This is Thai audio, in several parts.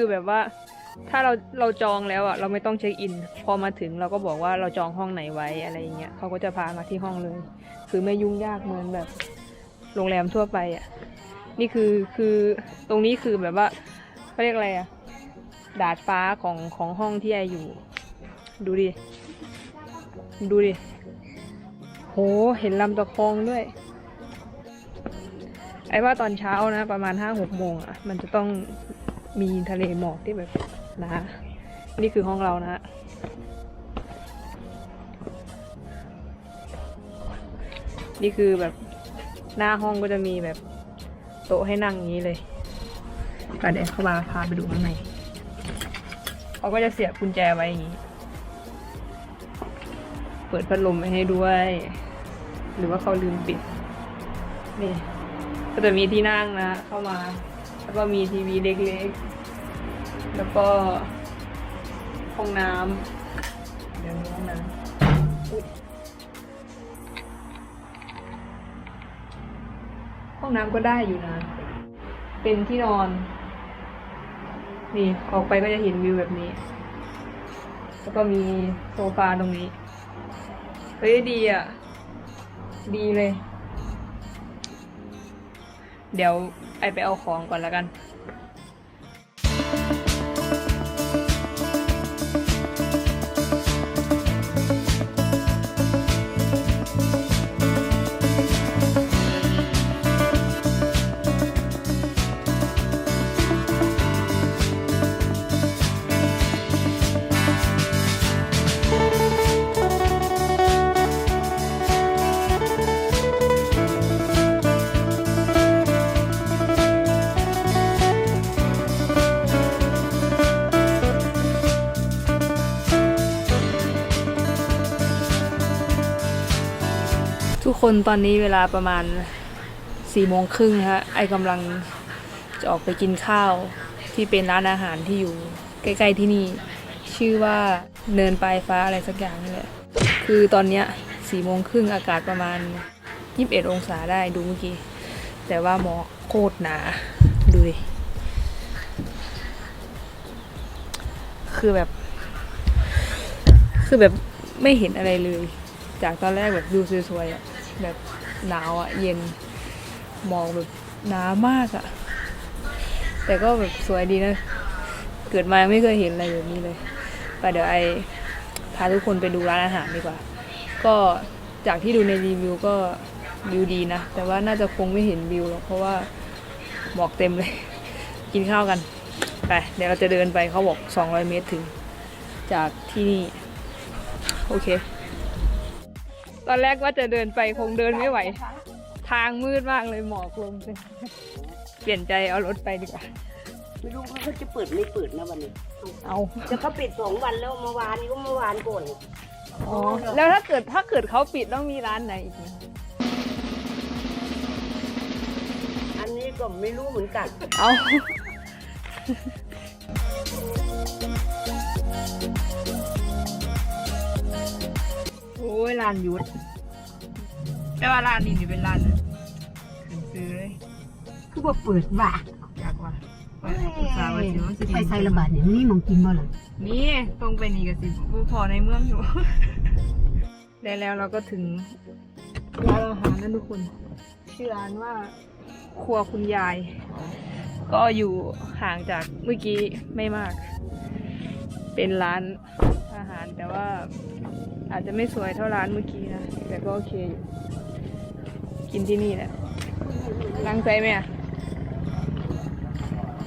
คือแบบว่า ถ้าเราเราจองแล้วอะเราไม่ต้องเช็คอิน พอมาถึงเราก็บอกว่าเราจองห้องไหนไว้อะไรอย่างเงี้ยเขาก็จะพามาที่ห้องเลย คือไม่ยุ่งยากเหมือนแบบ โรงแรมทั่วไปอะ นี่คือคือตรงนี้คือแบบว่าเขาเรียกอะไรอะดาดฟ้าของของห้องที่ไออยู่ ดูดิ ดูดิ โห เห็นลำตะคองด้วย ไอ้ว่าตอนเช้านะ ประมาณห้าหกโมงอะ มันจะต้อง มีทะเลหมอกที่แบบนะนี่คือห้องเรานะ นี่คือแบบหน้าห้องก็จะมีแบบโต๊ะให้นั่งอย่างนี้เลยไปเดี๋ยวเข้ามาพาไปดูข้างในเขาก็จะเสียบกุญแจไว้อย่างนี้ เปิดพัดลมไว้ให้ด้วย หรือว่าเขาลืมปิด นี่ ก็จะมีที่นั่งนะ เข้ามา แล้วก็มีทีวีเล็กๆ แล้วก็ห้องน้ำเดี๋ยวมีห้องน้ำอุ๊ยห้องน้ำก็ได้อยู่นะ เป็นที่นอน นี่ออกไปก็จะเห็นวิวแบบนี้ แล้วก็มีโซฟาตรงนี้ เฮ้ยดีอะ ดีเลย เดี๋ยว ไอไปเอาของก่อนแล้วกัน คนตอนนี้เวลาประมาณสี่โมงครึ่งฮะไอกำลังจะออกไปกินข้าวที่เป็นร้านอาหารที่อยู่ใกล้ๆที่นี่ ชื่อว่าเนินปลายฟ้าอะไรสักอย่างนี่แหละคือตอนเนี้ยสี่โมงครึ่งอากาศประมาณยี่สิบเอ็ดองศาได้ดูเมื่อกี้ แต่ว่าหมอกโคตรหนา ดูดิ คือแบบ คือแบบไม่เห็นอะไรเลย จากตอนแรกแบบดูสวยๆอะ แบบหนาวอะเย็นหมอกแบบหนามากอะ แต่ก็แบบสวยดีนะ เกิดมาไม่เคยเห็นอะไรแบบนี้เลยไปเดี๋ยวไอพาทุกคนไปดูร้านอาหารดีกว่า ก็จากที่ดูในรีวิวก็วิวดีนะ แต่ว่าน่าจะคงไม่เห็นวิวหรอกเพราะว่าหมอกเต็มเลย กินข้าวกัน ไป เดี๋ยวเราจะเดินไปเขาบอก 200 เมตรถึง จากที่นี่ โอเค ตอนแรกว่าจะเดินไปคงเดินไม่ไหว ทางมืดมากเลยหมอกลงเลยเปลี่ยนใจเอารถไปดีกว่า ไม่รู้ว่าเขาจะเปิดไม่เปิดนะวันนี้ เอาจะเขาปิดสองวันแล้วเมื่อวานนี้ก็เมื่อวานก่อนอ๋อ แล้วถ้าเกิดถ้าเกิดเขาปิดต้องมีร้านไหนอีกไหมอันนี้ก็ไม่รู้เหมือนกัน เอา อ้ยร้านยุทธแต่ว่าร้านนี้นี่เป็นร้านขึ้นซื้อเลยคือว่าเปิดว่ะอยากว่าไปศึกษาว่าสิว่าสิไปใส่ระบาดเนี่ยนี่มองกินบ่ล่ะนี่ตรงไปนี่ก็สิบ่พอในเมืองอยู่ ได้แล้วเราก็ถึงร้านอาหารนั่นทุกคนชื่อร้านว่าครัวคุณยาย ก็อยู่ห่างจากเมื่อกี้ไม่มาก เป็นร้านอาหารแต่ว่า อาจจะไม่สวยเท่าร้านเมื่อกี้นะ แต่ก็โอเคอยู่ กินที่นี่แหละนั่งใจไหมอะ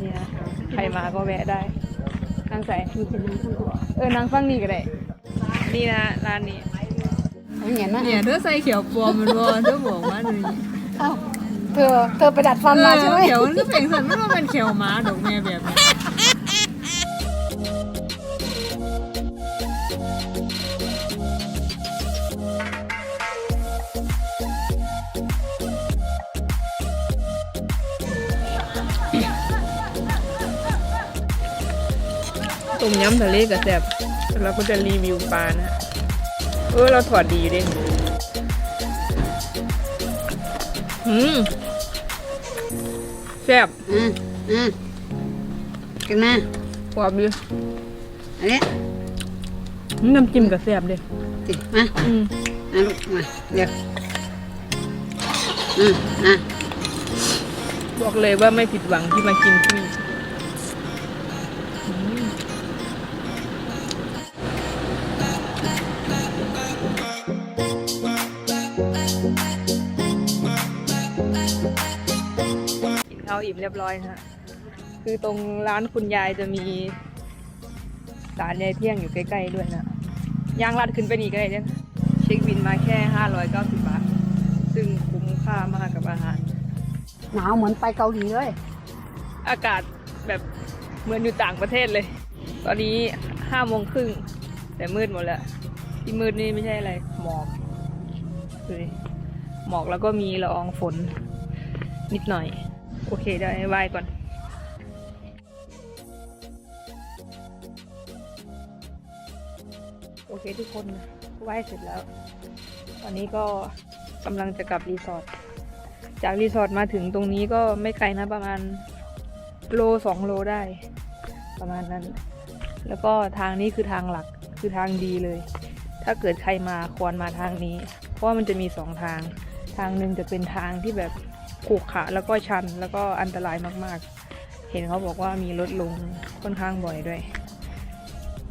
นี่นะใครมาก็แวะได้นั่งใส่เออนั่งฟังนี่ก็ได้ นี่นะร้านนี้เอาอย่างนั้นเนี่ยเธอใส่เขียวปลอมมันวอนเธอบอกว่าเลยเอ้าเธอเธอไปดัดฟันมาใช่ไหมเขียวมันก็เป็นสันมันว่าเป็นเขียวม้าดอกแม่แบบนี้ ต้มยำทะเลกับแซ่บเราก็จะรีวิวปลานะเออเราถอดดีอยู่เด้งอืมแซ่บอืมอืมกันมากรอบดีอันนี้น้ำจิ้มกับแซ่บเลยสิมาอืมมาลูกมาเดี๋ยวอืมอะบอกเลยว่าไม่ผิดหวังที่มากินที่ อิ่มเรียบร้อยนะฮะคือตรงร้านคุณยายจะมีสารยายเที่ยงอยู่ใกล้ๆด้วยนะย่างลัดขึ้นไปนี่ก็ได้เนี่ยเช็คบินมาแค่ 590 บาท ซึ่งคุ้มค่ามากกับอาหาร หนาวเหมือนไปเกาหลีเลย อากาศแบบเหมือนอยู่ต่างประเทศเลย ตอนนี้ห้าโมงครึ่งแต่มืดหมดแล้ว ที่มืดนี่ไม่ใช่อะไร หมอกดูดิหมอกแล้วก็มีละอองฝนนิดหน่อย โอเคได้ไหว้ก่อนโอเคทุกคนไหว้เสร็จแล้ว ตอนนี้ก็กำลังจะกลับรีสอร์ท จากรีสอร์ทมาถึงตรงนี้ก็ไม่ไกลนะประมาณโลสองโลได้ ประมาณนั้น แล้วก็ทางนี้คือทางหลักคือทางดีเลย ถ้าเกิดใครมาควรมาทางนี้ เพราะว่ามันจะมีสองทาง ทางหนึ่งจะเป็นทางที่แบบ ขรุขระแล้วก็ชันแล้วก็อันตรายมากๆ เห็นเขาบอกว่ามีรถลงค่อนข้างบ่อยด้วย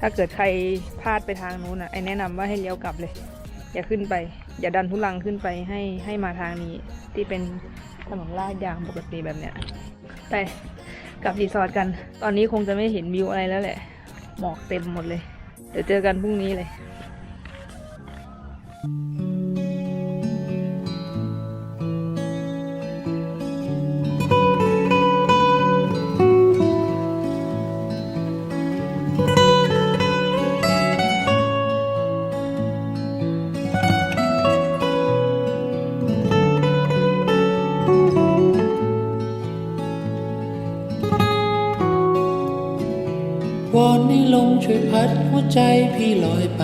ถ้าเกิดใครพลาดไปทางนู้นอะไอแนะนำว่าให้เลี้ยวกลับเลย อย่าขึ้นไป อย่าดันทุลังขึ้นไปให้ให้มาทางนี้ที่เป็นถนนลาดยางปกติแบบเนี้ยไปกลับรีสอร์ทกัน ตอนนี้คงจะไม่เห็นวิวอะไรแล้วแหละหมอกเต็มหมดเลย เดี๋ยวเจอกันพรุ่งนี้เลย ใจพี่ลอยไป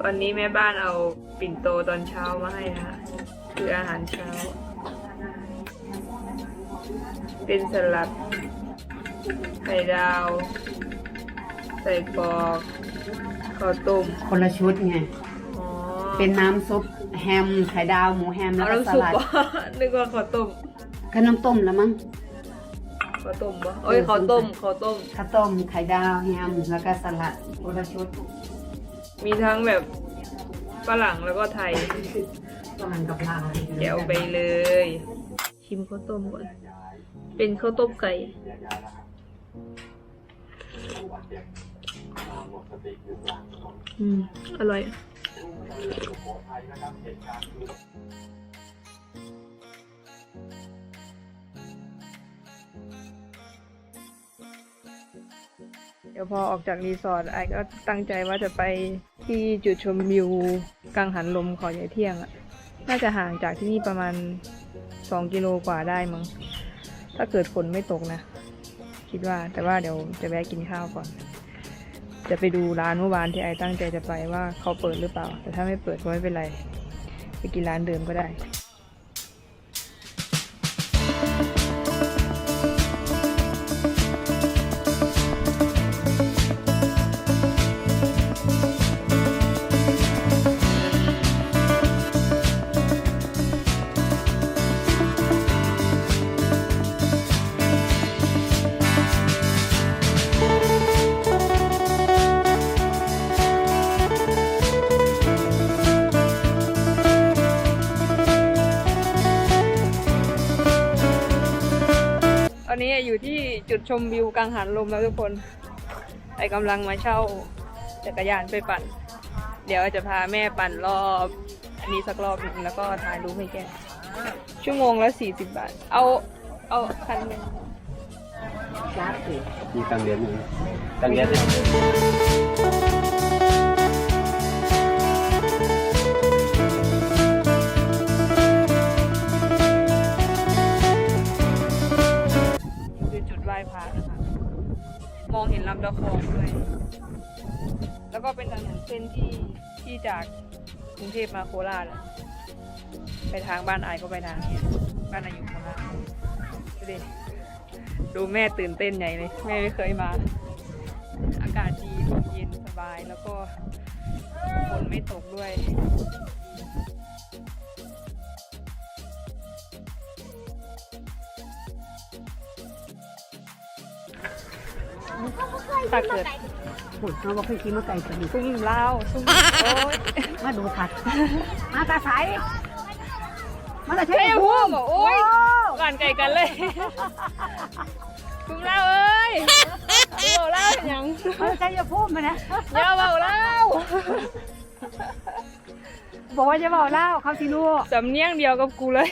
ตอนนี้แม่บ้านเอาปิ่นโตตอนเช้ามาให้นะคืออาหารเช้า เป็นสลัดไข่ดาว ใส่กรอกข้าวต้มคนละชุดไง อ๋อเป็นน้ำซุปแฮมไข่ดาวหมูแฮมแล้วเอาก็น้ำสซุปลัดวะนึกว่าข้าวต้ม ก็น้ำต้มแล้วมั้ง ข้าวต้มวะเอ้ยข้าวต้มข้าวต้ม ข้าวต้มไข่ดาวแฮมแล้วก็สลัดคนละชุดมีทั้งแบบฝรั่งแล้วก็ไทยกำลังกับลาวเดี๋ยวไปเลย ชิมข้าวต้มก่อน เป็นข้าวต้มไก่อืม อร่อย เดี๋ยวพอออกจากรีสอร์ทไอ้ก็ตั้งใจว่าจะไปที่จุดชมวิวกังหันลมขาใหญ่เที่ยงอะน่าจะห่างจากที่นี่ประมาณสองกิโลกว่าได้มั้ง ถ้าเกิดฝนไม่ตกนะ คิดว่าแต่ว่าเดี๋ยวจะแวะกินข้าวก่อน จะไปดูร้านเมื่อวานที่ไอ้ตั้งใจจะไปว่าเขาเปิดหรือเปล่า แต่ถ้าไม่เปิดก็ไม่เป็นไร ไปกินร้านเดิมก็ได้ นนี้อยู่ที่จุดชมวิวกังหันลมแล้วทุกคนไอกำลังมาเช่าจักรยานไปปั่น เดี๋ยวจะพาแม่ปั่นรอบ อันนี้สักรอบหนึงแล้วก็ถ่ายรูปให้แก ชั่วโมงละสี่สิบบาท เอาเอาคันหนึ่งจ้าสิมีตังเหรียญอยู่ตังเหรียญเนี่ เส้นที่ที่จากกรุงเทพมาโคราชไปทางบ้านไอายก็ไปทางนี้บ้านไอายอยู่โคราชดูดิดูแม่ตื่นเต้นใหญ่เลย แม่ไม่เคยมา อากาศดีลมเย็นสบายแล้วก็ฝนไม่ตกด้วยถ้าเกิด หุ่นเราบอกให้กินมาไก่ตัวนี้ซุ่มเล่าวซุ่มโอ้ยมาดูผัด มาตาใสมาตาใช้เอ้ยพูดบอกโอ้ยก่อนไก่กันเลยซุ่มเล่าวเอ้ยซุ่มเล่าวเห็นยังมาตาใช้จะพูดมานะอย่าเบาเล่าวบอกว่าจะบอกเล่าเขาสิลูกสำเนียงเดียวกับกูเลย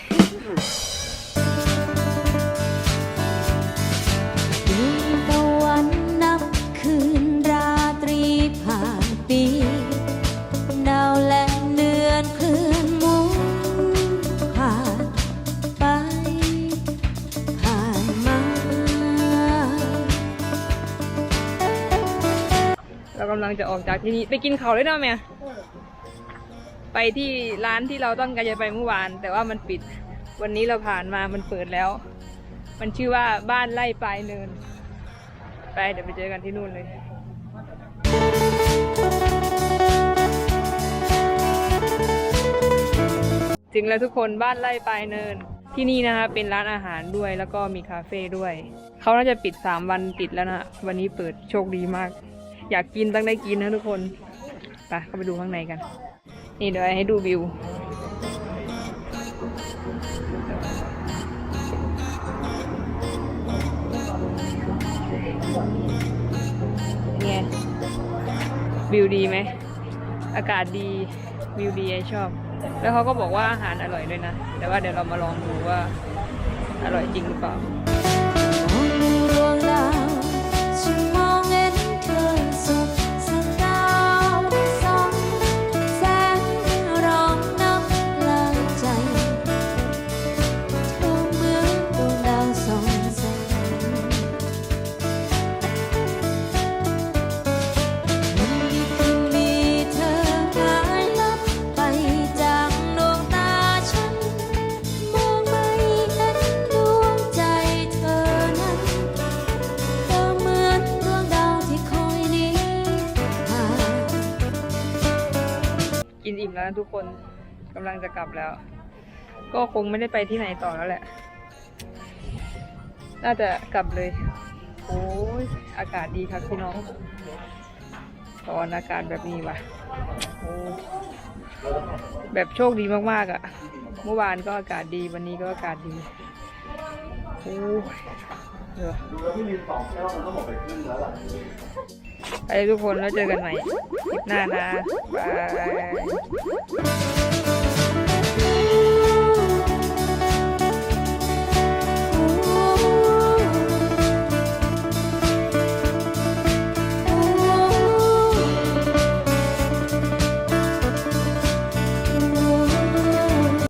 งจะออกจากที่นี่ไปกินเขาวเลยเนาะแม่ไปที่ร้านที่เราต้องการจะไปเมื่อวาน แต่ว่ามันปิด วันนี้เราผ่านมามันเปิดแล้ว มันชื่อว่าบ้านไร่ปลายเนิน ไปเดี๋ยวไปเจอกันที่นู่นเลยถึงแล้วทุกคนบ้านไร่ปลายเนิน ที่นี่นะคะเป็นร้านอาหารด้วยแล้วก็มีคาเฟ่ด้วย เขาน่าจะปิด 3 วันติดแล้วนะ วันนี้เปิดโชคดีมาก อยากกินต้องได้กินนะทุกคนไปเข้าไปดูข้างในกัน นี่เดี๋ยวให้ดูวิวไงวิวดีไหม อากาศดีวิวดีไอชอบ แล้วเขาก็บอกว่าอาหารอร่อยด้วยนะ แต่ว่าเดี๋ยวเรามาลองดูว่าอร่อยจริงหรือเปล่า อิ่มแล้วนะทุกคนกำลังจะกลับแล้ว ก็คงไม่ได้ไปที่ไหนต่อแล้วแหละ น่าจะกลับเลย โอ้ยอากาศดีครับพี่น้องตอนอากาศแบบนี้ว่ะโอ้แบบโชคดีมากๆอะ่ะ เมื่อวานก็อากาศดีวันนี้ก็อากาศดีโอ้ ยเดี๋ยวไปทุกคนแล้วเจอกันใหม่คลิปหน้านะบาย